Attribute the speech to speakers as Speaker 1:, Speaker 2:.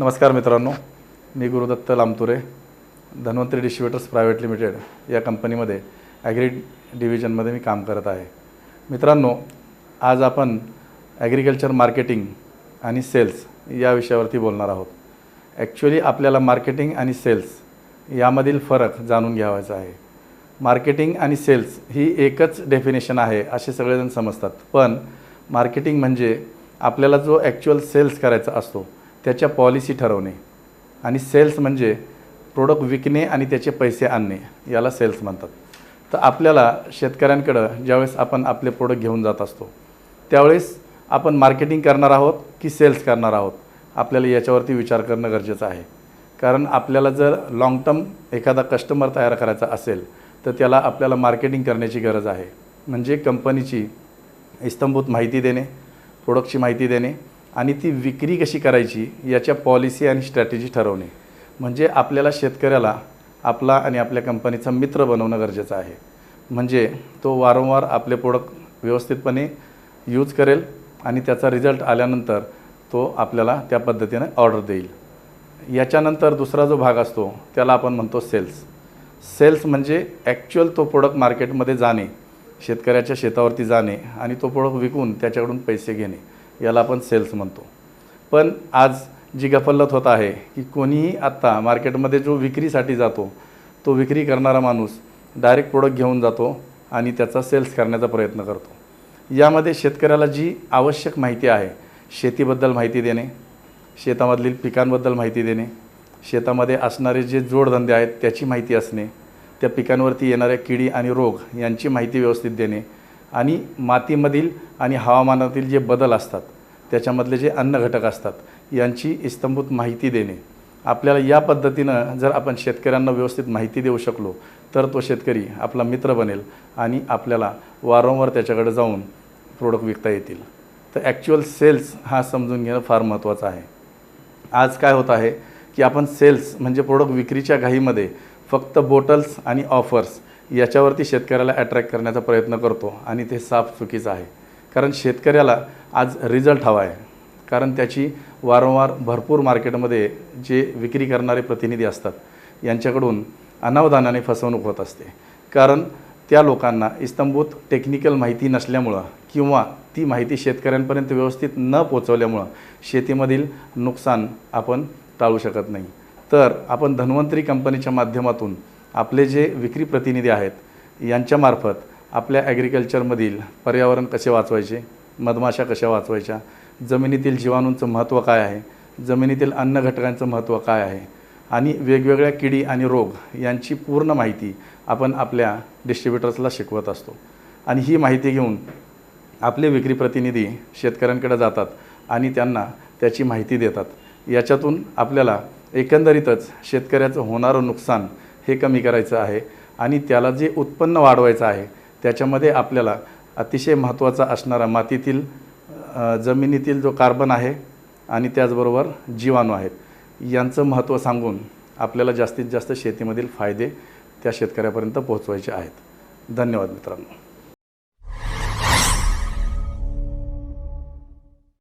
Speaker 1: नमस्कार मित्रांनो मी Gurudatta Lamture Dhanvantari distributors private limited या कंपनीमध्ये ॲग्री डिव्हिजनमध्ये मी काम करत आहे. मित्रांनो आज आपण ॲग्रिकल्चर मार्केटिंग आणि सेल्स या विषयावरती बोलणार आहोत. ॲक्च्युली आपल्याला मार्केटिंग आणि सेल्स यामधील फरक जाणून घ्यावायचा आहे. मार्केटिंग आणि सेल्स ही एकच डेफिनेशन आहे असे सगळेजण समजतात. पण मार्केटिंग म्हणजे आपल्याला जो ॲक्च्युअल सेल्स करायचा असतो त्याच्या पॉलिसी ठरवणे. आणि सेल्स म्हणजे प्रोडक्ट विकणे आणि त्याचे पैसे आणणे याला सेल्स म्हणतात. तर आपल्याला शेतकऱ्यांकडं ज्यावेळेस आपण आपले प्रोडक्ट घेऊन जात असतो त्यावेळेस आपण मार्केटिंग करणार आहोत की सेल्स करणार आहोत? आपल्याला याच्यावरती विचार करणं गरजेचं आहे. कारण आपल्याला जर लाँग टर्म एखादा कस्टमर तयार करायचा असेल तर त्याला आपल्याला मार्केटिंग करण्याची गरज आहे. म्हणजे कंपनीची इस्तंभूत माहिती देणे प्रोडक्टची माहिती देणे आणि ती विक्री कशी करायची याच्या पॉलिसी आणि स्ट्रॅटेजी ठरवणे. म्हणजे आपल्याला शेतकऱ्याला आपला आणि आपल्या कंपनीचा मित्र बनवणं गरजेचं आहे. म्हणजे तो वारंवार आपले प्रोडक्ट व्यवस्थितपणे यूज करेल आणि त्याचा रिझल्ट आल्यानंतर तो आपल्याला त्या पद्धतीने ऑर्डर देईल. याच्यानंतर दुसरा जो भाग असतो त्याला आपण म्हणतो सेल्स सेल्स म्हणजे ॲक्च्युअल तो प्रोडक्ट मार्केटमध्ये जाणे शेतकऱ्याच्या शेतावरती जाणे आणि तो प्रोडक्ट विकून त्याच्याकडून पैसे घेणे. याला आपण सेल्स म्हणतो. पण आज जी गफलत होत आहे की कोणीही आत्ता मार्केटमध्ये जो विक्रीसाठी जातो तो विक्री करणारा माणूस डायरेक्ट प्रोडक्ट घेऊन जातो आणि त्याचा सेल्स करण्याचा प्रयत्न करतो. यामध्ये शेतकऱ्याला जी आवश्यक माहिती आहे शेतीबद्दल माहिती देणे शेतामधील पिकांबद्दल माहिती देणे शेतामध्ये असणारे जे जोडधंदे आहेत त्याची माहिती असणे त्या पिकांवरती येणाऱ्या किडी आणि रोग यांची माहिती व्यवस्थित देणे आणि मातीमधील आणि हवामानातील जे बदल असतात त्याच्यामधले जे अन्न घटक असतात यांची इस्तंभूत माहिती देणे. आपल्याला या पद्धतीनं जर आपण शेतकऱ्यांना व्यवस्थित माहिती देऊ शकलो तर तो शेतकरी आपला मित्र बनेल आणि आपल्याला वारंवार त्याच्याकडे जाऊन प्रोडक्ट विकता येतील. तर ॲक्च्युअल सेल्स हा समजून घेणं फार महत्त्वाचं आहे. आज काय होत आहे की आपण सेल्स म्हणजे प्रोडक्ट विक्रीच्या घाईमध्ये फक्त बोटल्स आणि ऑफर्स याच्यावरती शेतकऱ्याला अट्रॅक्ट करण्याचा प्रयत्न करतो आणि ते साफ चुकीचं आहे. कारण शेतकऱ्याला आज रिझल्ट हवा आहे. कारण त्याची वारंवार भरपूर मार्केटमध्ये जे विक्री करणारे प्रतिनिधी असतात यांच्याकडून अनावधानाने फसवणूक होत असते. कारण त्या लोकांना इस्तंभूत टेक्निकल माहिती नसल्यामुळं किंवा ती माहिती शेतकऱ्यांपर्यंत व्यवस्थित न पोचवल्यामुळं शेतीमधील नुकसान आपण टाळू शकत नाही. तर आपण धन्वंतरी कंपनीच्या माध्यमातून आपले जे विक्री प्रतिनिधी आहेत यांच्यामार्फत आपल्या ॲग्रिकल्चरमधील पर्यावरण कसे वाचवायचे मधमाशा कशा वाचवायच्या जमिनीतील जीवाणूंचं महत्त्व काय आहे जमिनीतील अन्न घटकांचं महत्त्व काय आहे आणि वेगवेगळ्या किडी आणि रोग यांची पूर्ण माहिती आपण आपल्या डिस्ट्रीब्युटर्सला शिकवत असतो. आणि ही माहिती घेऊन आपले विक्री प्रतिनिधी शेतकऱ्यांकडे जातात आणि त्यांना त्याची माहिती देतात. याच्यातून आपल्याला एकंदरीतच शेतकऱ्याचं होणारं नुकसान हे कमी करायचं आहे आणि त्याला जे उत्पन्न वाढवायचं आहे त्याच्यामध्ये आपल्याला अतिशय महत्त्वाचा असणारा मातीतील जमिनीतील जो कार्बन आहे आणि त्याचबरोबर जीवाणू आहेत यांचं महत्त्व सांगून आपल्याला जास्तीत जास्त शेतीमधील फायदे त्या शेतकऱ्यापर्यंत पोहोचवायचे आहेत. धन्यवाद मित्रांनो.